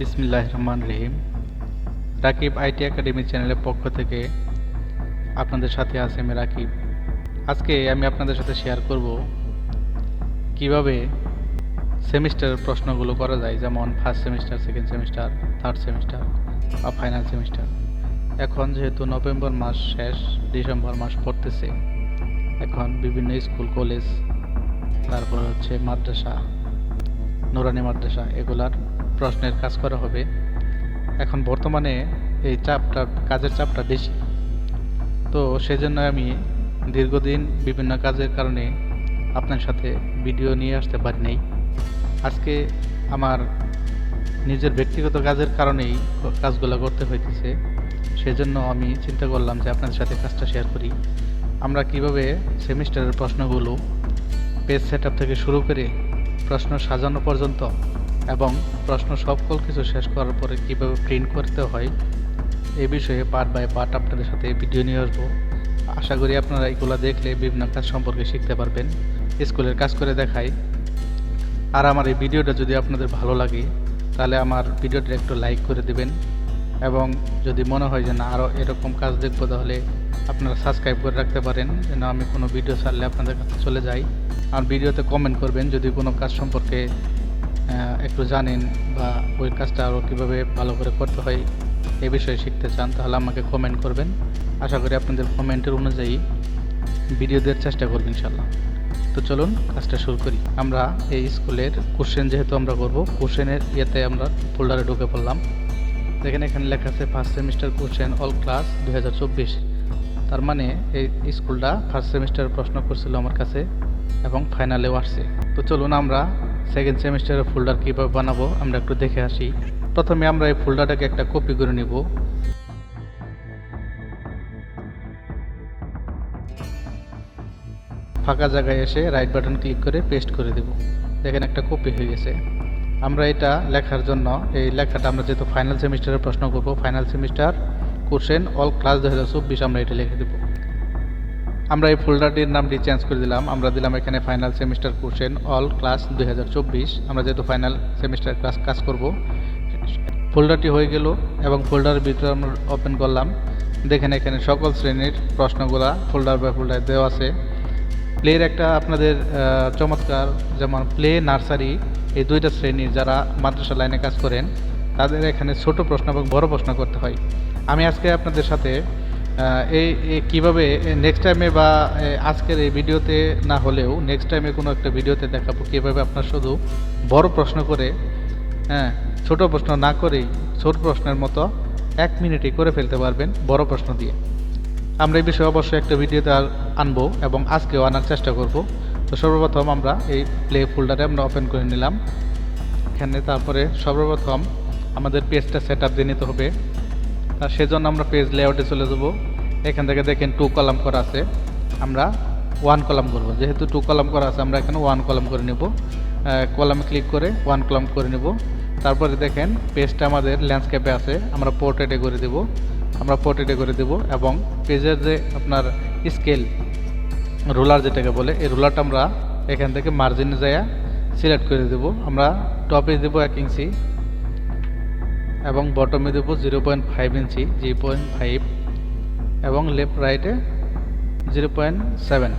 বিসমিল্লাহ রহমান রহিম। রাকিব আইটি একাডেমি চ্যানেলের পক্ষ থেকে আপনাদের সাথে আছে আমি রাকিব। আজকে আমি আপনাদের সাথে শেয়ার করব কীভাবে সেমিস্টারের প্রশ্নগুলো করা যায়, যেমন first semester second semester third semester বা ফাইনাল সেমিস্টার এখন যেহেতু নভেম্বর মাস শেষ, ডিসেম্বর মাস পড়তেছে, এখন বিভিন্ন স্কুল, কলেজ, তারপর হচ্ছে মাদ্রাসা, নুরানি মাদ্রাসা, এগুলার প্রশ্নের কাজ করা হবে। এখন বর্তমানে এই চাপটা, কাজের চাপটা বেশি। তো সেজন্য আমি দীর্ঘদিন বিভিন্ন কাজের কারণে আপনার সাথে ভিডিও নিয়ে আসতে পারি নাই। আজকে আমার নিজের ব্যক্তিগত কাজের কারণেই কাজগুলো করতে হইতেছে। সেজন্য আমি চিন্তা করলাম যে আপনাদের সাথে কাজটা শেয়ার করি। আমরা কীভাবে সেমিস্টারের প্রশ্নগুলো পেজ সেট থেকে শুরু করে প্রশ্ন সাজানো পর্যন্ত এবং প্রশ্ন সকল কিছু শেষ করার পরে কীভাবে প্রিন্ট করতে হয় এই বিষয়ে পার্ট বাই পার্ট আপনাদের সাথে ভিডিও নিয়ে আসব। আশা করি আপনারা এগুলো দেখলে বিভিন্ন কাজ সম্পর্কে শিখতে পারবেন, স্কুলের কাজ করে দেখাই। আর আমার এই ভিডিওটা যদি আপনাদের ভালো লাগে, তাহলে আমার ভিডিওটা একটু লাইক করে দেবেন। এবং যদি মনে হয় যে না আরও এরকম কাজ দেখব, তাহলে আপনারা সাবস্ক্রাইব করে রাখতে পারেন, যেন আমি কোনো ভিডিও ছাড়লে আপনাদের কাছে চলে যাই। আর ভিডিওতে কমেন্ট করবেন, যদি কোনো কাজ সম্পর্কে একটু জানেন বা ওই কাজটা আরও কীভাবে ভালো করে করতে হয় এ বিষয়ে শিখতে চান, তাহলে আমাকে কমেন্ট করবেন। আশা করি আপনাদের কমেন্টের অনুযায়ী ভিডিও দেওয়ার চেষ্টা করব ইনশাল্লাহ তো চলুন কাজটা শুরু করি। আমরা এই স্কুলের কোশ্চেন যেহেতু আমরা করব কোশ্চেনের ইয়েতে আমরা ফোল্ডারে ঢুকে পড়লাম। দেখেন এখানে লেখা আছে first semester question all class দু হাজার চব্বিশ। তার মানে এই স্কুলটা ফার্স্ট সেমিস্টারের প্রশ্ন করছিল আমার কাছে এবং ফাইনালেও আসছে। তো চলুন আমরা সেকেন্ড সেমিস্টারের ফোল্ডার কীভাবে বানাবো আমরা একটু দেখে আসি। প্রথমে আমরা এই ফোল্ডারটাকে একটা কপি করে নিব। ফাঁকা জায়গায় এসে রাইট বাটন ক্লিক করে পেস্ট করে দেব। দেখেন একটা কপি হয়ে গেছে। আমরা এটা লেখার জন্য, এই লেখাটা আমরা যেহেতু ফাইনাল সেমিস্টারের প্রশ্ন করব final semester question all class দু হাজার চব্বিশ আমরা এটা লিখে দেবো। আমরা এই ফোল্ডারটির নামটি চেঞ্জ করে দিলাম। আমরা দিলাম এখানে final semester question all class দুই হাজার চব্বিশ। আমরা যেহেতু ফাইনাল সেমিস্টার ক্লাস কাজ করব ফোল্ডারটি হয়ে গেল এবং ফোল্ডারের ভিতরে আমরা ওপেন করলাম। দেখেন এখানে সকল শ্রেণির প্রশ্নগুলা ফোল্ডার বাই ফোল্ডার দেওয়া আছে। প্লের একটা আপনাদের চমৎকার যেমন প্লে নার্সারি এই দুইটা শ্রেণির যারা মাদ্রাসা লাইনে কাজ করেন, তাদের এখানে ছোট প্রশ্ন এবং বড় প্রশ্ন করতে হয়। আমি আজকে আপনাদের সাথে এই কীভাবে নেক্সট টাইমে বা আজকের এই ভিডিওতে না হলেও নেক্সট টাইমে কোনো একটা ভিডিওতে দেখাবো কীভাবে আপনার শুধু বড় প্রশ্ন করে হ্যাঁ ছোট প্রশ্ন না করেই ছোট প্রশ্নের মতো এক মিনিটে করে ফেলতে পারবেন বড় প্রশ্ন দিয়ে। আমরা এই বিষয়ে অবশ্যই একটা ভিডিওতে আনব এবং আজকেও আনার চেষ্টা করব। তো সর্বপ্রথম আমরা এই প্লে ফোল্ডারে আমরা ওপেন করে নিলাম। এখানে তারপরে সর্বপ্রথম আমাদের পেজটা সেট আপ দিয়ে নিতে হবে। আর সেজন্য আমরা পেজ লেআউটে চলে যাব। এখান থেকে দেখেন টু কলাম করা আছে। আমরা ওয়ান কলাম করব। যেহেতু টু কলাম করা আছে, আমরা এখানে ওয়ান কলাম করে নেব। কলামে ক্লিক করে ওয়ান কলাম করে নেব। তারপরে দেখেন পেজটা আমাদের ল্যান্ডস্কেপে আছে, আমরা পোর্ট্রেটে করে দেব। আমরা পোর্ট্রেটে করে দেব এবং পেজের যে আপনার স্কেল রোলার যেটাকে বলে, এই রোলারটা আমরা এখান থেকে মার্জিনে যাইয়া সিলেক্ট করে দেব। আমরা টপে দেব এক ইঞ্চি এবং বটমে দেবো zero point five inch zero point five এবং লেফট রাইটে জিরো পয়েন্ট সেভেন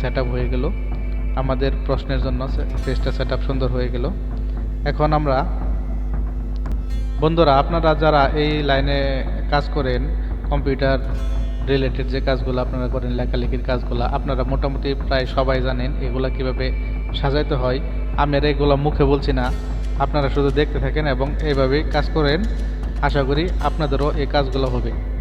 সেট হয়ে গেল। আমাদের প্রশ্নের জন্য পেজটা সেট সুন্দর হয়ে গেল। এখন আমরা, বন্ধুরা, আপনারা যারা এই লাইনে কাজ করেন কম্পিউটার রিলেটেড যে কাজগুলো আপনারা করেন, লেখালেখির কাজগুলো, আপনারা মোটামুটি প্রায় সবাই জানেন এগুলা কীভাবে সাজাইতে হয়। আমি আর এগুলো মুখে বলছি না। আপনারা শুধু দেখতে থাকেন এবং এইভাবেই কাজ করেন। আশা করি আপনাদেরও এই কাজগুলো হবে।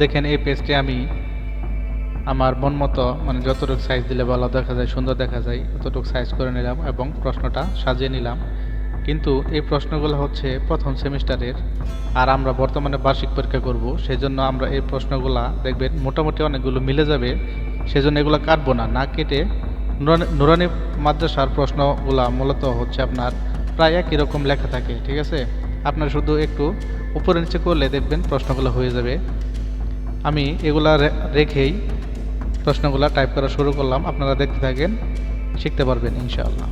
দেখেন, এই পেজটি আমি আমার মন মতো মানে যতটুকু সাইজ দিলে ভালো দেখা যায়, সুন্দর দেখা যায়, ততটুকু সাইজ করে নিলাম এবং প্রশ্নটা সাজিয়ে নিলাম। কিন্তু এই প্রশ্নগুলো হচ্ছে প্রথম সেমিস্টারের, আর আমরা বর্তমানে বার্ষিক পরীক্ষা করব সেই জন্য আমরা এই প্রশ্নগুলা দেখবেন মোটামুটি অনেকগুলো মিলে যাবে, সেজন্য এগুলো কাটবো না। না কেটে নুরানি মাদ্রাসার প্রশ্নগুলা মূলত হচ্ছে আপনার প্রায় একই রকম লেখা থাকে, ঠিক আছে? আপনার শুধু একটু উপরে নিচে করলে দেখবেন প্রশ্নগুলো হয়ে যাবে। আমি এগুলা রেখেই প্রশ্নগুলো টাইপ করা শুরু করলাম। আপনারা দেখতে থাকেন শিখতে পারবেন ইনশাআল্লাহ।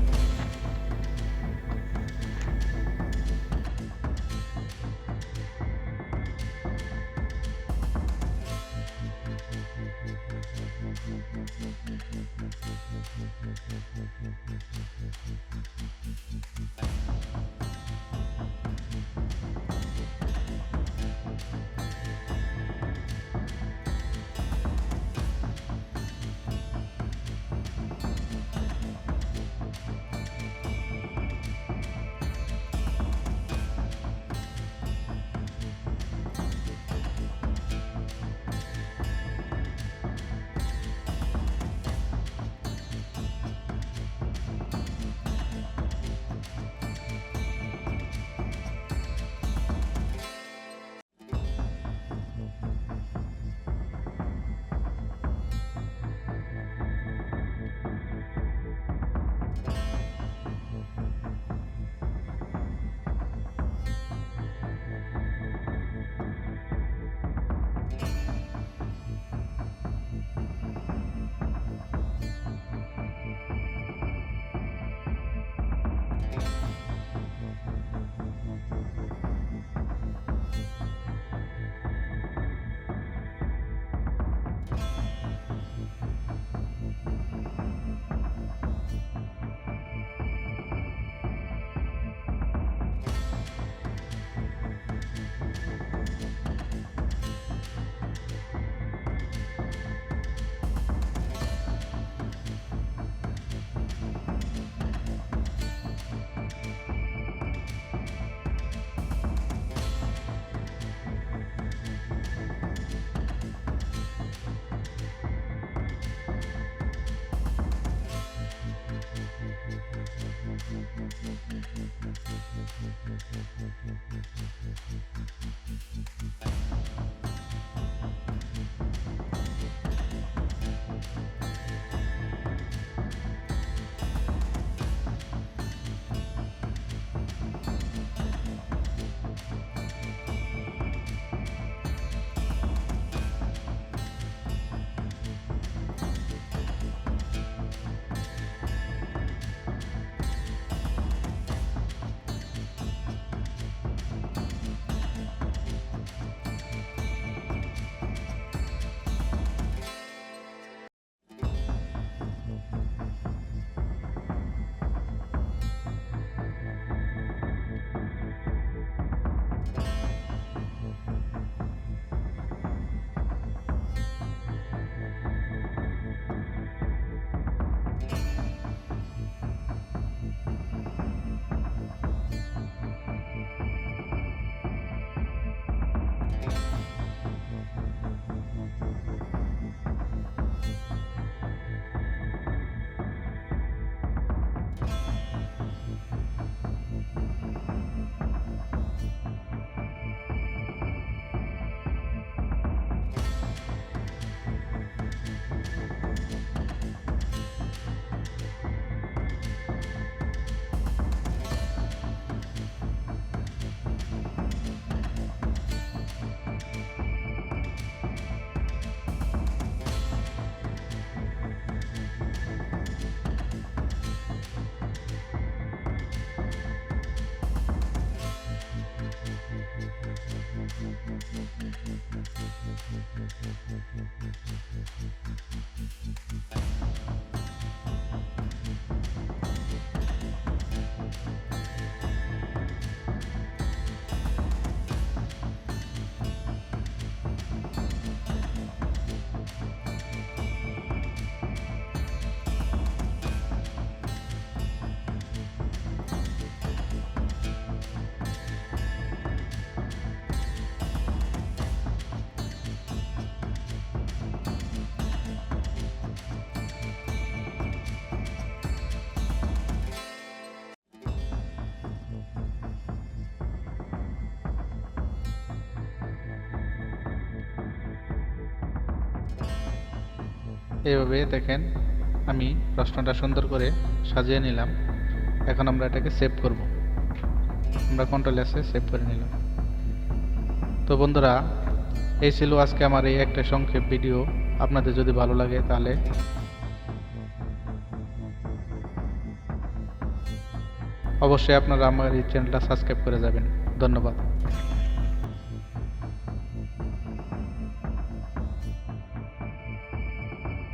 এইভাবে দেখেন, আমি প্রশ্নটা সুন্দর করে সাজিয়ে নিলাম। এখন আমরা এটাকে সেভ করব। আমরা কন্ট্রোল এসে সেভ করে নিলাম। তো বন্ধুরা, এই ছিল আজকে আমার এই একটা সংক্ষেপ ভিডিও আপনাদের যদি ভালো লাগে তাহলে অবশ্যই আপনারা আমার এই চ্যানেলটা সাবস্ক্রাইব করে যাবেন। ধন্যবাদ।